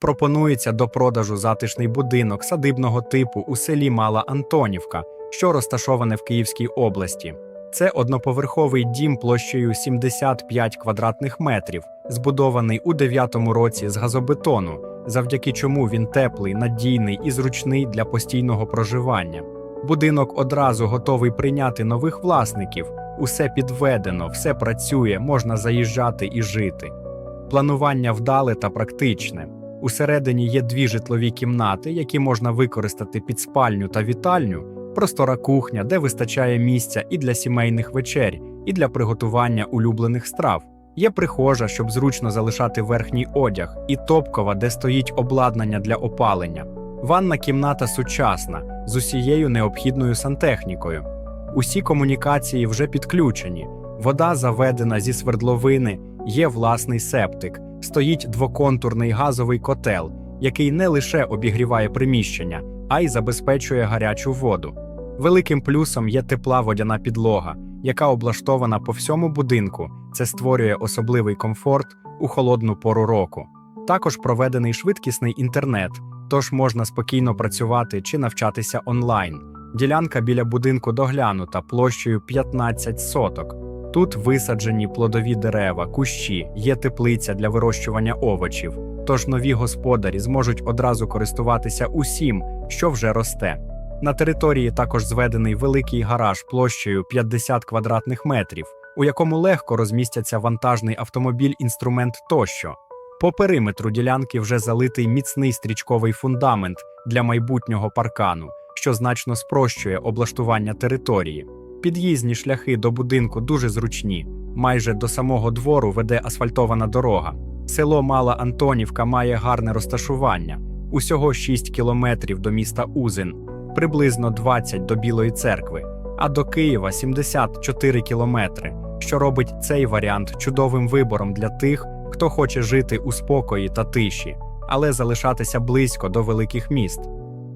Пропонується до продажу затишний будинок садибного типу у селі Мала Антонівка, що розташоване в Київській області. Це одноповерховий дім площею 75 квадратних метрів, збудований у 9-му році з газобетону, завдяки чому він теплий, надійний і зручний для постійного проживання. Будинок одразу готовий прийняти нових власників. Усе підведено, все працює, можна заїжджати і жити. Планування вдале та практичне. Усередині є дві житлові кімнати, які можна використати під спальню та вітальню, простора кухня, де вистачає місця і для сімейних вечер, і для приготування улюблених страв. Є прихожа, щоб зручно залишати верхній одяг, і топкова, де стоїть обладнання для опалення. Ванна кімната сучасна з усією необхідною сантехнікою. Усі комунікації вже підключені. Вода заведена зі свердловини, є власний септик, стоїть двоконтурний газовий котел, який не лише обігріває приміщення, а й забезпечує гарячу воду. Великим плюсом є тепла водяна підлога, яка облаштована по всьому будинку. Це створює особливий комфорт у холодну пору року. Також проведений швидкісний інтернет, тож можна спокійно працювати чи навчатися онлайн. Ділянка біля будинку доглянута площею 15 соток. Тут висаджені плодові дерева, кущі, є теплиця для вирощування овочів. Тож нові господарі зможуть одразу користуватися усім, що вже росте. На території також зведений великий гараж площею 50 квадратних метрів, у якому легко розмістяться вантажний автомобіль, інструмент тощо. По периметру ділянки вже залитий міцний стрічковий фундамент для майбутнього паркану, що значно спрощує облаштування території. Під'їзні шляхи до будинку дуже зручні. Майже до самого двору веде асфальтована дорога. Село Мала Антонівка має гарне розташування, усього 6 кілометрів до міста Узин, приблизно 20 до Білої церкви, а до Києва 74 кілометри, що робить цей варіант чудовим вибором для тих, хто хоче жити у спокої та тиші, але залишатися близько до великих міст.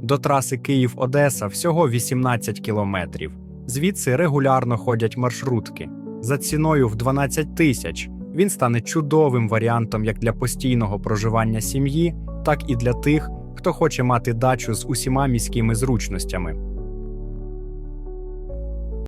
До траси Київ-Одеса всього 18 кілометрів. Звідси регулярно ходять маршрутки. За ціною в 12 тисяч він стане чудовим варіантом як для постійного проживання сім'ї, так і для тих, хто хоче мати дачу з усіма міськими зручностями.